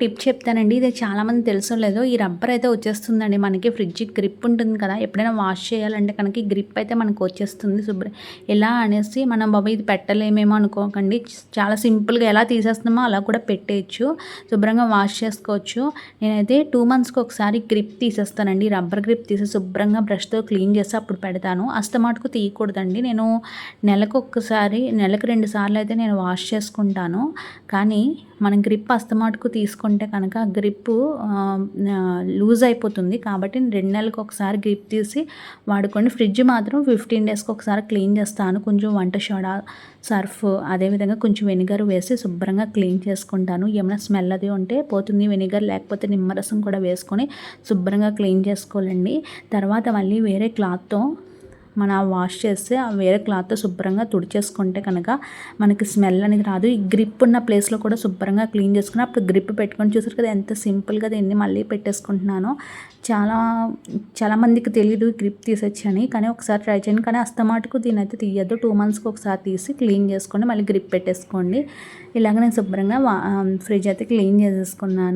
Tip చెప్తానండి. ఇది చాలామంది తెలుసో లేదో ఈ రబ్బర్ అయితే వచ్చేస్తుందండి. మనకి ఫ్రిడ్జ్ గ్రిప్ ఉంటుంది కదా ఎప్పుడైనా వాష్ చేయాలంటే కనుక ఈ గ్రిప్ అయితే మనకు వచ్చేస్తుంది శుభ్ర ఎలా అనేసి మనం బాబా ఇది పెట్టలేమేమో అనుకోకండి. చాలా సింపుల్గా ఎలా తీసేస్తున్నామో అలా కూడా పెట్టేయచ్చు. శుభ్రంగా వాష్ చేసుకోవచ్చు. నేనైతే టూ మంత్స్కి ఒకసారి గ్రిప్ తీసేస్తానండి. రబ్బర్ గ్రిప్ తీసి శుభ్రంగా బ్రష్తో క్లీన్ చేసి అప్పుడు పెడతాను. అస్తమాటుకు తీయకూడదండి. నేను నెలకు ఒక్కసారి నెలకు రెండు సార్లు అయితే నేను వాష్ చేసుకుంటాను. కానీ మనం గ్రిప్ అస్తమాటుకు తీసుకుంటే కనుక గ్రిప్పు గ్రిప్ లూజ్ అయిపోతుంది కాబట్టి రెండు నెలలకు ఒకసారి గ్రిప్ తీసి వాడుకోండి. ఫ్రిడ్జ్ మాత్రం ఫిఫ్టీన్ డేస్కి ఒకసారి క్లీన్ చేస్తాను. కొంచెం వంట సోడా సర్ఫ్ అదేవిధంగా కొంచెం వెనిగర్ వేసి శుభ్రంగా క్లీన్ చేసుకుంటాను. ఏమైనా స్మెల్ అది ఉంటే పోతుంది. వెనిగర్ లేకపోతే నిమ్మరసం కూడా వేసుకొని శుభ్రంగా క్లీన్ చేసుకోవాలండి. తర్వాత మళ్ళీ వేరే క్లాత్తో మనం వాష్ చేస్తే ఆ వేరే క్లాత్తో శుభ్రంగా తుడిచేసుకుంటే కనుక మనకి స్మెల్ అనేది రాదు. ఈ గ్రిప్ ఉన్న ప్లేస్లో కూడా శుభ్రంగా క్లీన్ చేసుకుని అప్పుడు గ్రిప్ పెట్టుకొని చూసారు కదా ఎంత సింపుల్గా దీన్ని మళ్ళీ పెట్టేసుకుంటున్నాను. చాలా చాలామందికి తెలియదు గ్రిప్ తీసొచ్చని కానీ ఒకసారి ట్రై చేయండి. కానీ అస్తమాటుకు దీని అయితే తీయద్దు. టూ మంత్స్కి ఒకసారి తీసి క్లీన్ చేసుకోండి మళ్ళీ గ్రిప్ పెట్టేసుకోండి. ఇలాగ నేను శుభ్రంగా ఫ్రిడ్జ్ అయితే క్లీన్ చేసేసుకున్నాను.